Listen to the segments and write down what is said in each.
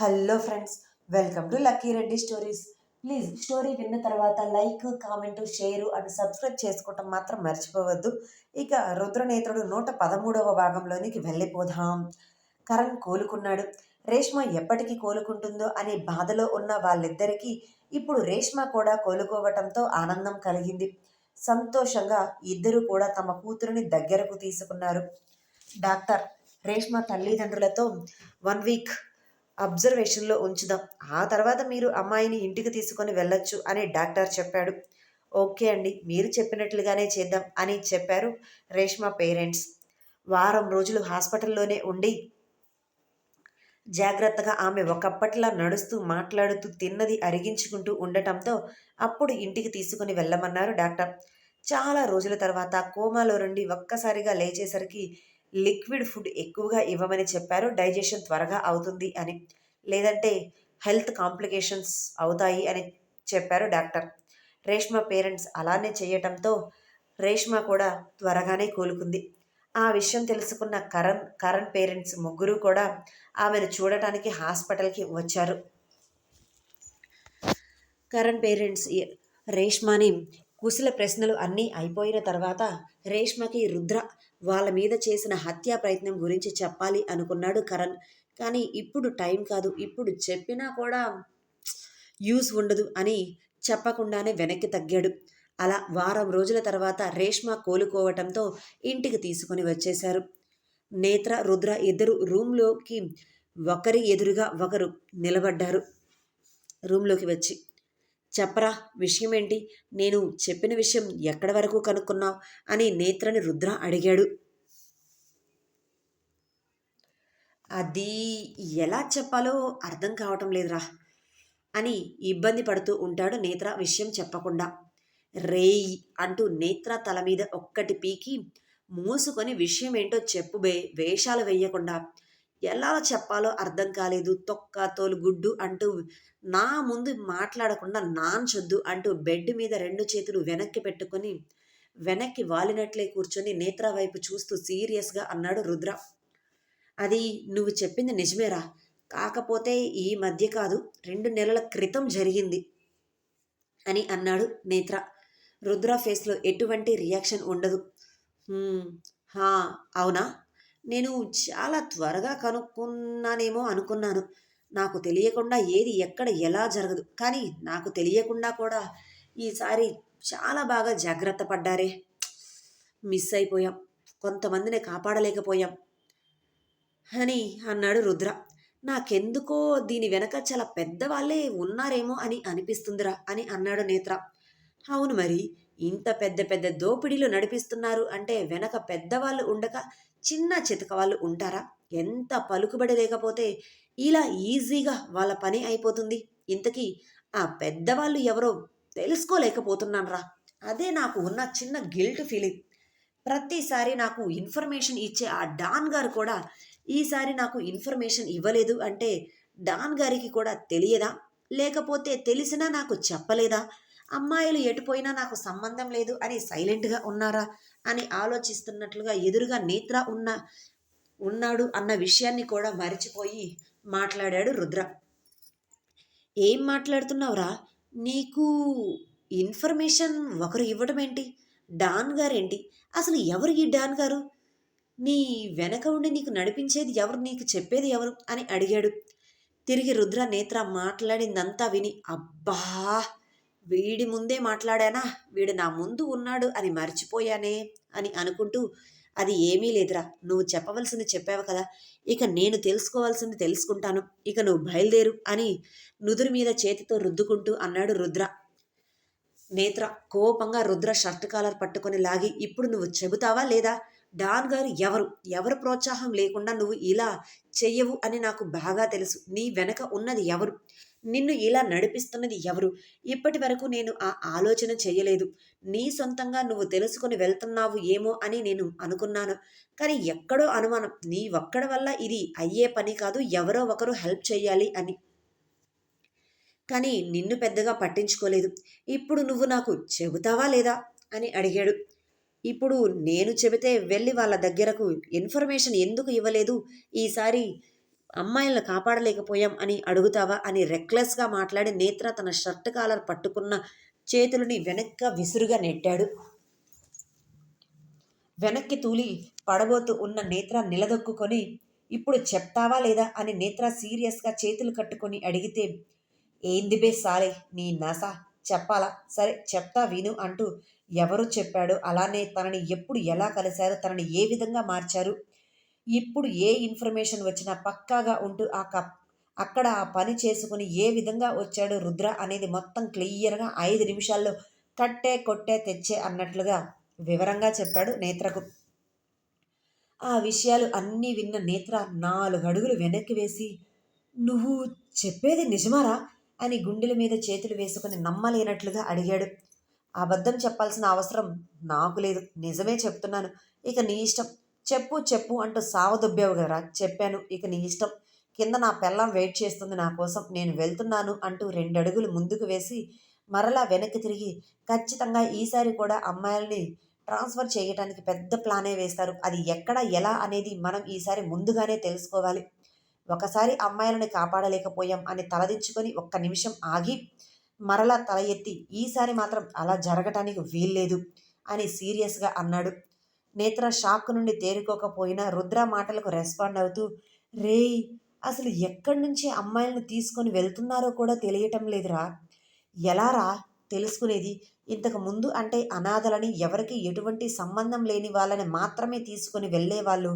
Hello friends welcome to Lucky Reddy stories. Please story విన్న తర్వాత like comment share and subscribe చేసుకోవటం మాత్రం మర్చిపోవద్దు. ఇక రుద్రనేత్రుడు నూట పదమూడవ భాగంలోనికి వెళ్ళిపోదాం. కరణ్ కోలుకున్నాడు. రేష్మ ఎప్పటికి కోలుకుంటుందో అనే బాధలో ఉన్న వాళ్ళిద్దరికీ ఇప్పుడు రేష్మ కూడా కోలుకోవటంతో ఆనందం కలిగింది. సంతోషంగా ఇద్దరు కూడా తమ కూతురుని దగ్గరకు తీసుకున్నారు. డాక్టర్ రేష్మ తల్లిదండ్రులతో వన్ వీక్ అబ్జర్వేషన్లో ఉంచుదాం. ఆ తర్వాత మీరు అమ్మాయిని ఇంటికి తీసుకొని వెళ్ళొచ్చు అని డాక్టర్ చెప్పాడు. ఓకే అండి మీరు చెప్పినట్లుగానే చేద్దాం అని చెప్పారు రేష్మ పేరెంట్స్. వారం రోజులు హాస్పిటల్లోనే ఉండి జాగ్రత్తగా ఆమె ఒకప్పట్లా నడుస్తూ మాట్లాడుతూ తిన్నది అరిగించుకుంటూ ఉండటంతో అప్పుడు ఇంటికి తీసుకుని వెళ్ళమన్నారు డాక్టర్. చాలా రోజుల తర్వాత కోమాలో నుండి ఒక్కసారిగా లేచేసరికి లిక్విడ్ ఫుడ్ ఎక్కువగా ఇవ్వమని చెప్పారు. డైజెషన్ త్వరగా అవుతుంది అని. లేదంటే హెల్త్ కాంప్లికేషన్స్ అవుతాయి అని చెప్పారు డాక్టర్. రేష్మ పేరెంట్స్ అలానే చేయటంతో రేష్మ కూడా త్వరగానే కోలుకుంది. ఆ విషయం తెలుసుకున్న కరణ్ కరణ్ పేరెంట్స్ ముగ్గురు కూడా ఆమెను చూడటానికి హాస్పిటల్కి వచ్చారు. కరణ్ పేరెంట్స్ రేష్మని కుశల ప్రశ్నలు అన్నీ అయిపోయిన తర్వాత రేష్మకి రుద్ర వాళ్ళ మీద చేసిన హత్యా ప్రయత్నం గురించి చెప్పాలి అనుకున్నాడు కరణ్. కానీ ఇప్పుడు టైం కాదు. ఇప్పుడు చెప్పినా కూడా యూస్ ఉండదు అని చెప్పకుండానే వెనక్కి తగ్గాడు. అలా వారం రోజుల తర్వాత రేష్మ కోలుకోవటంతో ఇంటికి తీసుకొని వచ్చేశారు. నేత్ర రుద్ర ఇద్దరు రూమ్లోకి ఒకరి ఎదురుగా ఒకరు నిలబడ్డారు. రూమ్లోకి వచ్చి చెప్పరా విషయం ఏంటి నేను చెప్పిన విషయం ఎక్కడి వరకు కనుక్కున్నావు? అని నేత్రని రుద్ర అడిగాడు. అది ఎలా చెప్పాలో అర్థం కావటం లేదురా అని ఇబ్బంది పడుతూ ఉంటాడు నేత్ర విషయం చెప్పకుండా. రేయ్ అంటూ నేత్ర తల మీద ఒక్కటి పీకి మూసుకొని విషయం ఏంటో చెప్పు వేషాలు వేయకుండా. ఎలా చెప్పాలో అర్థం కాలేదు. తొక్క తోలు గుడ్డు అంటూ నా ముందు మాట్లాడకుండా నాన్చొద్దు అంటూ బెడ్ మీద రెండు చేతులు వెనక్కి పెట్టుకొని వెనక్కి వాలినట్లే కూర్చొని నేత్ర వైపు చూస్తూ సీరియస్గా అన్నాడు రుద్ర. అది నువ్వు చెప్పింది నిజమేరా. కాకపోతే ఈ మధ్య కాదు రెండు నెలల క్రితం జరిగింది అని అన్నాడు నేత్ర. రుద్ర ఫేస్లో ఎటువంటి రియాక్షన్ ఉండదు. హా అవునా? నేను చాలా త్వరగా కనుక్కున్నానేమో అనుకున్నాను. నాకు తెలియకుండా ఏది ఎక్కడ ఎలా జరగదు. కానీ నాకు తెలియకుండా కూడా ఈసారి చాలా బాగా జాగ్రత్త పడ్డారే. మిస్ అయిపోయాం. కొంతమందిని కాపాడలేకపోయాం. అని అన్నాడు రుద్ర. నాకెందుకో దీని వెనక చాలా పెద్దవాళ్ళే ఉన్నారేమో అని అనిపిస్తుందిరా అని అన్నాడు నేత్ర. అవును మరి ఇంత పెద్ద పెద్ద దోపిడీలు నడిపిస్తున్నారు అంటే వెనక పెద్దవాళ్ళు ఉండక చిన్న చితక వాళ్ళు ఉంటారా? ఎంత పలుకుబడి లేకపోతే ఇలా ఈజీగా వాళ్ళ పని అయిపోతుంది. ఇంతకీ ఆ పెద్దవాళ్ళు ఎవరో తెలుసుకోలేకపోతున్నానరా. అదే నాకు ఉన్న చిన్న గిల్ట్ ఫీలింగ్. ప్రతిసారి నాకు ఇన్ఫర్మేషన్ ఇచ్చే ఆ డాన్ గారు కూడా ఈసారి నాకు ఇన్ఫర్మేషన్ ఇవ్వలేదు అంటే డాన్ గారికి కూడా తెలియదా? లేకపోతే తెలిసినా నాకు చెప్పలేదా? అమ్మాయిలు ఎటుపోయినా నాకు సంబంధం లేదు. అని సైలెంట్గా ఉన్నారా? అని ఆలోచిస్తున్నట్లుగా ఎదురుగా నేత్ర ఉన్న ఉన్నాడు అన్న విషయాన్ని కూడా మరిచిపోయి మాట్లాడాడు రుద్ర. ఏం మాట్లాడుతున్నావురా? నీకు ఇన్ఫర్మేషన్ ఒకరు ఇవ్వడం ఏంటి? డాన్ గారేంటి? అసలు ఎవరు ఈ డాన్ గారు? నీ వెనక ఉండి నీకు నడిపించేది ఎవరు? నీకు చెప్పేది ఎవరు? అని అడిగాడు. తిరిగి రుద్ర నేత్ర మాట్లాడిందంతా విని అబ్బా! వీడి ముందే మాట్లాడానా? వీడు నా ముందు ఉన్నాడు అని మర్చిపోయానే అని అనుకుంటూ అది ఏమీ లేదురా నువ్వు చెప్పవలసింది చెప్పావు కదా ఇక నేను తెలుసుకోవాల్సింది తెలుసుకుంటాను ఇక నువ్వు బయలుదేరు అని నుదురు మీద చేతితో రుద్దుకుంటూ అన్నాడు రుద్ర. నేత్ర కోపంగా రుద్ర షర్ట్ కాలర్ పట్టుకొని లాగి ఇప్పుడు నువ్వు చెబుతావా లేదా? డాన్ గారు ఎవరు? ఎవరు ప్రోత్సాహం లేకుండా నువ్వు ఇలా చెయ్యవు అని నాకు బాగా తెలుసు నీ వెనక ఉన్నది ఎవరు? నిన్ను ఇలా నడిపిస్తున్నది ఎవరు? ఇప్పటి వరకు నేను ఆ ఆలోచన చేయలేదు. నీ సొంతంగా నువ్వు తెలుసుకుని వెళ్తున్నావు ఏమో అని నేను అనుకున్నాను. కానీ ఎక్కడో అనుమానం నీ ఒక్కడ వల్ల ఇది అయ్యే పని కాదు ఎవరో ఒకరు హెల్ప్ చేయాలి అని. కానీ నిన్ను పెద్దగా పట్టించుకోలేదు. ఇప్పుడు నువ్వు నాకు చెబుతావా లేదా? అని అడిగాడు. ఇప్పుడు నేను చెబితే వెళ్ళి వాళ్ళ దగ్గరకు ఇన్ఫర్మేషన్ ఎందుకు ఇవ్వలేదు? ఈసారి అమ్మాయిలను కాపాడలేకపోయాం అని అడుగుతావా అని రెక్లెస్గా మాట్లాడి నేత్ర తన షర్ట్ కాలర్ పట్టుకున్న చేతులని వెనక్క విసురుగా నెట్టాడు. వెనక్కి తూలి పడబోతూ ఉన్న నేత్ర నిలదొక్కుకొని ఇప్పుడు చెప్తావా లేదా? అని నేత్ర సీరియస్గా చేతులు కట్టుకొని అడిగితే ఏంది బే సాలే నీ నస చెప్పాలా? సరే చెప్తా విను అంటూ ఎవరు చెప్పాడు అలానే తనని ఎప్పుడు ఎలా కలిశారు తనని ఏ విధంగా మార్చారు ఇప్పుడు ఏ ఇన్ఫర్మేషన్ వచ్చినా పక్కాగా ఉంటూ ఆ కప్ అక్కడ ఆ పని చేసుకుని ఏ విధంగా వచ్చాడు రుద్ర అనేది మొత్తం క్లియర్గా ఐదు నిమిషాల్లో కట్టే కొట్టే తెచ్చే అన్నట్లుగా వివరంగా చెప్పాడు నేత్రకు. ఆ విషయాలు అన్నీ విన్న నేత్ర నాలుగు అడుగులు వెనక్కి వేసి నువ్వు చెప్పేది నిజమారా? అని గుండెల మీద చేతులు వేసుకుని నమ్మలేనట్లుగా అడిగాడు. అబద్ధం చెప్పాల్సిన అవసరం నాకు లేదు. నిజమే చెప్తున్నాను. ఇక నీ ఇష్టం. చెప్పు చెప్పు అంటూ సావదొబ్బావు కదరా చెప్పాను. ఇక నీ ఇష్టం. కింద నా పెళ్ళం వెయిట్ చేస్తుంది నా కోసం. నేను వెళ్తున్నాను అంటూ రెండు అడుగులు ముందుకు వేసి మరలా వెనక్కి తిరిగి ఖచ్చితంగా ఈసారి కూడా అమ్మాయిల్ని ట్రాన్స్ఫర్ చేయటానికి పెద్ద ప్లానే వేస్తారు. అది ఎక్కడ ఎలా అనేది మనం ఈసారి ముందుగానే తెలుసుకోవాలి. ఒకసారి అమ్మాయిలను కాపాడలేకపోయాం అని తలదించుకొని ఒక్క నిమిషం ఆగి మరలా తల ఎత్తి ఈసారి మాత్రం అలా జరగటానికి వీల్లేదు అని సీరియస్గా అన్నాడు. నేత్ర షాక్ నుండి తేరుకోకపోయినా రుద్ర మాటలకు రెస్పాండ్ అవుతూ రేయ్ అసలు ఎక్కడి నుంచి అమ్మాయిలను తీసుకొని వెళ్తున్నారో కూడా తెలియటం లేదురా. ఎలారా తెలుసుకునేది? ఇంతకు ముందు అంటే అనాథలని ఎవరికి ఎటువంటి సంబంధం లేని వాళ్ళని మాత్రమే తీసుకొని వెళ్ళేవాళ్ళు.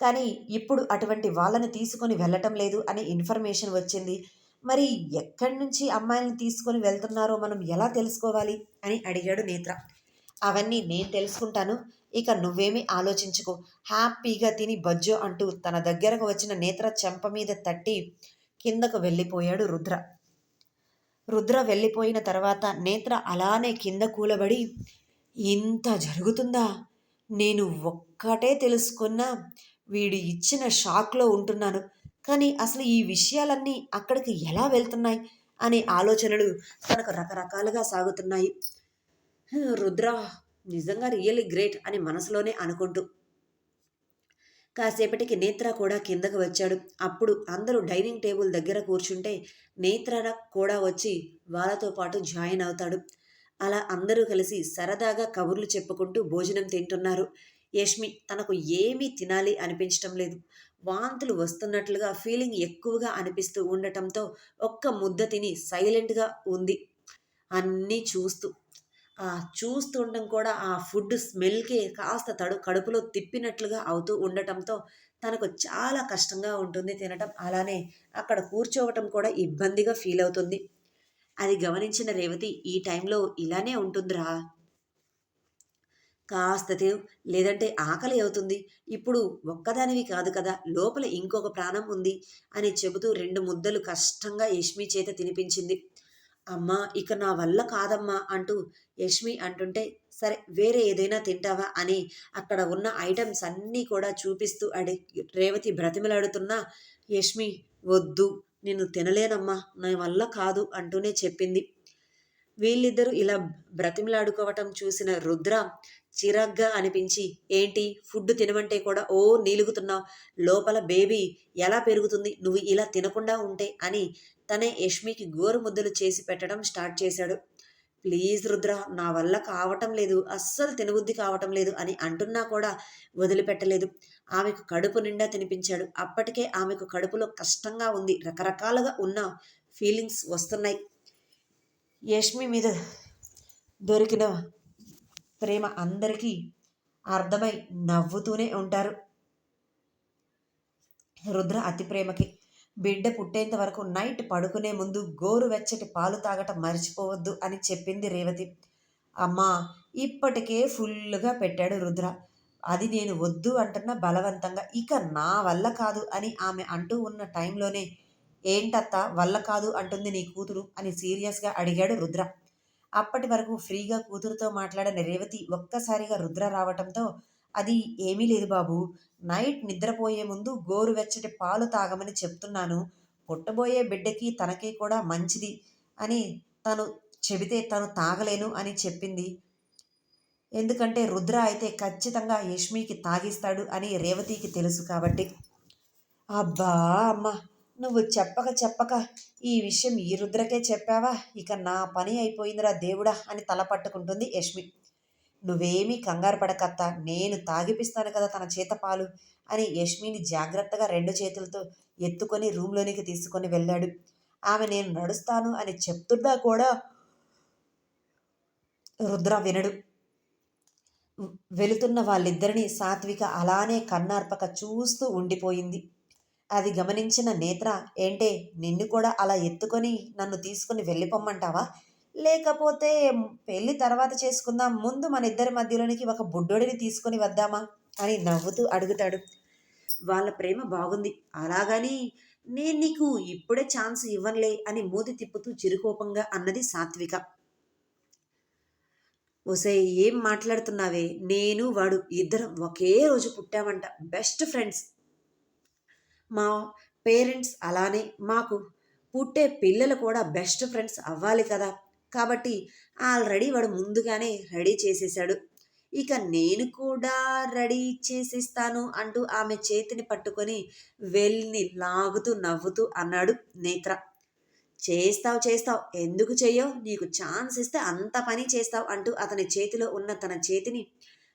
కానీ ఇప్పుడు అటువంటి వాళ్ళని తీసుకొని వెళ్ళటం లేదు అనే ఇన్ఫర్మేషన్ వచ్చింది. మరి ఎక్కడి నుంచి అమ్మాయిలను తీసుకొని వెళ్తున్నారో మనం ఎలా తెలుసుకోవాలి? అని అడిగాడు నేత్ర. అవన్నీ నేను తెలుసుకుంటాను. ఇక నువ్వేమీ ఆలోచించుకో. హ్యాపీగా తిని బజ్జో అంటూ తన దగ్గరకు వచ్చిన నేత్ర చెంప మీద తట్టి కిందకు వెళ్ళిపోయాడు రుద్ర. రుద్ర వెళ్ళిపోయిన తర్వాత నేత్ర అలానే కింద కూలబడి ఇంత జరుగుతుందా? నేను ఒక్కటే తెలుసుకున్నా వీడు ఇచ్చిన షాక్లో ఉంటున్నాను. కానీ అసలు ఈ విషయాలన్నీ అక్కడికి ఎలా వెళ్తున్నాయి? అనే ఆలోచనలు తనకు రకరకాలుగా సాగుతున్నాయి. రుద్ర నిజంగా రియలీ గ్రేట్ అని మనసులోనే అనుకుంటూ. కాసేపటికి నేత్ర కూడా కిందకు వచ్చాడు. అప్పుడు అందరూ డైనింగ్ టేబుల్ దగ్గర కూర్చుంటే నేత్ర కూడా వచ్చి వాళ్ళతో పాటు జాయిన్ అవుతాడు. అలా అందరూ కలిసి సరదాగా కబుర్లు చెప్పుకుంటూ భోజనం తింటున్నారు. యష్మి తనకు ఏమీ తినాలి అనిపించటం లేదు. వాంతులు వస్తున్నట్లుగా ఫీలింగ్ ఎక్కువగా అనిపిస్తూ ఉండటంతో ఒక్క ముద్ద తిని సైలెంట్గా ఉంది. అన్నీ చూస్తూ ఆ చూస్తుండడం కూడా ఆ ఫుడ్ స్మెల్కి కాస్త తడు కడుపులో తిప్పినట్లుగా అవుతూ ఉండటంతో తనకు చాలా కష్టంగా ఉంటుంది తినటం. అలానే అక్కడ కూర్చోవటం కూడా ఇబ్బందిగా ఫీల్ అవుతుంది. అది గమనించిన రేవతి ఈ టైంలో ఇలానే ఉంటుందిరా. కాస్త తిను. లేదంటే ఆకలి అవుతుంది. ఇప్పుడు ఒక్కదానివి కాదు కదా. లోపల ఇంకొక ప్రాణం ఉంది అని చెబుతూ రెండు ముద్దలు కష్టంగా యష్మి చేత తినిపించింది. అమ్మా ఇక నా వల్ల కాదమ్మా అంటూ యష్మి అంటుంటే సరే వేరే ఏదైనా తింటావా అని అక్కడ ఉన్న ఐటమ్స్ అన్నీ కూడా చూపిస్తూ అడి రేవతి బ్రతిమలాడుతున్నా యష్మి వద్దు నేను తినలేనమ్మా నా వల్ల కాదు అంటూనే చెప్పింది. వీళ్ళిద్దరూ ఇలా బ్రతిమలాడుకోవటం చూసిన రుద్ర చిరాగ్గా అనిపించి ఏంటి? ఫుడ్ తినమంటే కూడా ఓ నీలుగుతున్నావు లోపల బేబీ ఎలా పెరుగుతుంది? నువ్వు ఇలా తినకుండా ఉంటే అని తనే యష్మికి గోరు ముద్దలు చేసి పెట్టడం స్టార్ట్ చేశాడు. ప్లీజ్ రుద్ర నా వల్ల కావటం లేదు. అస్సలు తినబుద్ధి కావటం లేదు అని అంటున్నా కూడా వదిలిపెట్టలేదు. ఆమెకు కడుపు నిండా తినిపించాడు. అప్పటికే ఆమెకు కడుపులో కష్టంగా ఉంది. రకరకాలుగా ఉన్న ఫీలింగ్స్ వస్తున్నాయి. యష్మి మీద దొరికిన ప్రేమ అందరికీ అర్థమై నవ్వుతూనే ఉంటారు. రుద్ర అతి ప్రేమకి బిడ్డ పుట్టేంత వరకు నైట్ పడుకునే ముందు గోరువెచ్చటి పాలు తాగటం మర్చిపోవద్దు అని చెప్పింది రేవతి. అమ్మా ఇప్పటికే ఫుల్గా పెట్టాడు రుద్ర. అది నేను వద్దు అంటున్న బలవంతంగా. ఇక నా వల్ల కాదు అని ఆమె అంటూ ఉన్న టైంలోనే ఏంటత్తా వల్ల కాదు అంటుంది నీ కూతురు అని సీరియస్గా అడిగాడు రుద్ర. అప్పటి వరకు ఫ్రీగా కూతురుతో మాట్లాడిన రేవతి ఒక్కసారిగా రుద్ర రావటంతో అది ఏమీ లేదు బాబు. నైట్ నిద్రపోయే ముందు గోరువెచ్చటి పాలు తాగమని చెప్తున్నాను. పుట్టబోయే బిడ్డకి తనకి కూడా మంచిది అని తను చెబితే తను తాగలేను అని చెప్పింది. ఎందుకంటే రుద్ర అయితే ఖచ్చితంగా యష్మికి తాగిస్తాడు అని రేవతికి తెలుసు కాబట్టి. అబ్బా అమ్మ. నువ్వు చెప్పక చెప్పక ఈ విషయం ఈ రుద్రకే చెప్పావా? ఇక నా పని అయిపోయిందిరా దేవుడా అని తల పట్టుకుంటుంది యష్మి. నువ్వేమీ కంగారు పడకత్త నేను తాగిపిస్తాను కదా తన చేత పాలు అని యష్మిని జాగ్రత్తగా రెండు చేతులతో ఎత్తుకొని రూమ్లోనికి తీసుకొని వెళ్ళాడు. ఆమె నేను నడుస్తాను అని చెప్తున్నా కూడా రుద్ర వినడు. వెళుతున్న వాళ్ళిద్దరినీ సాత్విక అలానే కన్నార్పక చూస్తూ ఉండిపోయింది. అది గమనించిన నేత్ర ఏంటే నిన్ను కూడా అలా ఎత్తుకొని నన్ను తీసుకుని వెళ్ళిపోమ్మంటావా? లేకపోతే పెళ్ళి తర్వాత చేసుకుందాం ముందు మన ఇద్దరి మధ్యలోనికి ఒక బుడ్డోడిని తీసుకొని వద్దామా? అని నవ్వుతూ అడుగుతాడు. వాళ్ళ ప్రేమ బాగుంది. అలాగని నేను నీకు ఇప్పుడే ఛాన్స్ ఇవ్వనులే అని మూతి తిప్పుతూ చిరుకోపంగా అన్నది సాత్విక. ఒసే ఏం మాట్లాడుతున్నావే? నేను వాడు ఇద్దరం ఒకే రోజు పుట్టామంట. Best friends. మా పేరెంట్స్ అలానే మాకు పుట్టే పిల్లలు కూడా బెస్ట్ ఫ్రెండ్స్ అవ్వాలి కదా. కాబట్టి ఆల్రెడీ వాడు ముందుగానే రెడీ చేసేసాడు ఇక నేను కూడా రెడీ చేసిస్తాను అంటూ ఆమె చేతిని పట్టుకొని వెళ్ళి లాగుతూ నవ్వుతూ అన్నాడు నేత్ర. చేస్తావు చేస్తావు ఎందుకు చెయ్యవు? నీకు ఛాన్స్ ఇస్తే అంత పని చేస్తావు అంటూ అతని చేతిలో ఉన్న తన చేతిని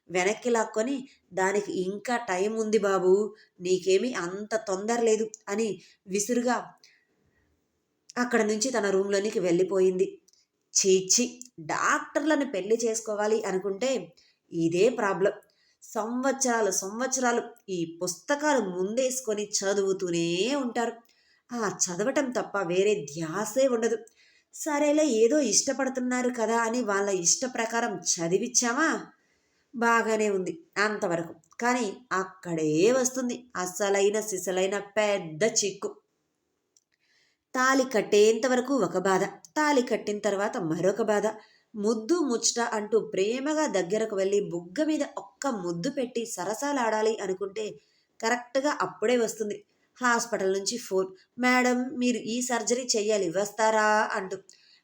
వెనక్కి లాక్కొని దానికి ఇంకా టైం ఉంది బాబు నీకేమీ అంత తొందర లేదు అని విసురుగా అక్కడ నుంచి తన రూమ్లోనికి వెళ్ళిపోయింది. చీచి డాక్టర్లను పెళ్ళి చేసుకోవాలి అనుకుంటే ఇదే ప్రాబ్లం. సంవత్సరాలు సంవత్సరాలు ఈ పుస్తకాలు ముందేసుకొని చదువుతూనే ఉంటారు. ఆ చదవటం తప్ప వేరే ధ్యాసే ఉండదు. సరేలే ఏదో ఇష్టపడుతున్నారు కదా అని వాళ్ళ ఇష్ట ప్రకారం చదివిచ్చామా బాగానే ఉంది అంతవరకు. కానీ అక్కడే వస్తుంది. అస్సలైన సిసలైన పెద్ద చిక్కు. తాలి కట్టేంత వరకు ఒక బాధ. తాలి కట్టిన తర్వాత మరొక బాధ. ముద్దు ముచ్చట అంటూ ప్రేమగా దగ్గరకు వెళ్ళి బుగ్గ మీద ఒక్క ముద్దు పెట్టి సరసాలాడాలి అనుకుంటే కరెక్ట్గా అప్పుడే వస్తుంది. హాస్పిటల్ నుంచి ఫోన్. మేడం మీరు ఈ సర్జరీ చెయ్యాలి. వస్తారా? అంటూ.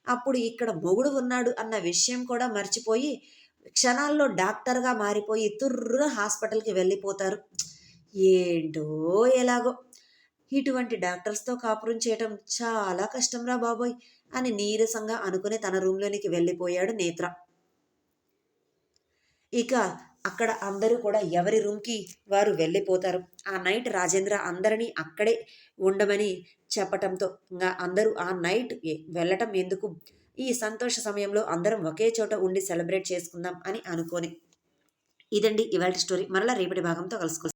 అప్పుడు ఇక్కడ మొగుడు ఉన్నాడు అన్న విషయం కూడా మర్చిపోయి క్షణాల్లో డాక్టర్గా మారిపోయి తుర్ర హాస్పిటల్కి వెళ్ళిపోతారు. ఏంటో ఎలాగో. ఇటువంటి డాక్టర్స్తో కాపురం చేయటం చాలా కష్టంరా బాబోయ్ అని నీరసంగా అనుకుని తన రూమ్లోనికి వెళ్ళిపోయాడు నేత్ర. ఇక అక్కడ అందరూ కూడా ఎవరి రూమ్కి వారు వెళ్ళిపోతారు. ఆ నైట్ రాజేంద్ర అందరినీ అక్కడే ఉండమని చెప్పటంతో ఇంకా అందరూ ఆ నైట్ వెళ్ళటం ఎందుకు? ఈ సంతోష సమయంలో అందరం ఒకే చోట ఉండి సెలబ్రేట్ చేసుకుందాం అని అనుకోని. ఇదండి ఇవాళ స్టోరీ. మరలా రేపటి భాగంతో కలుసుకో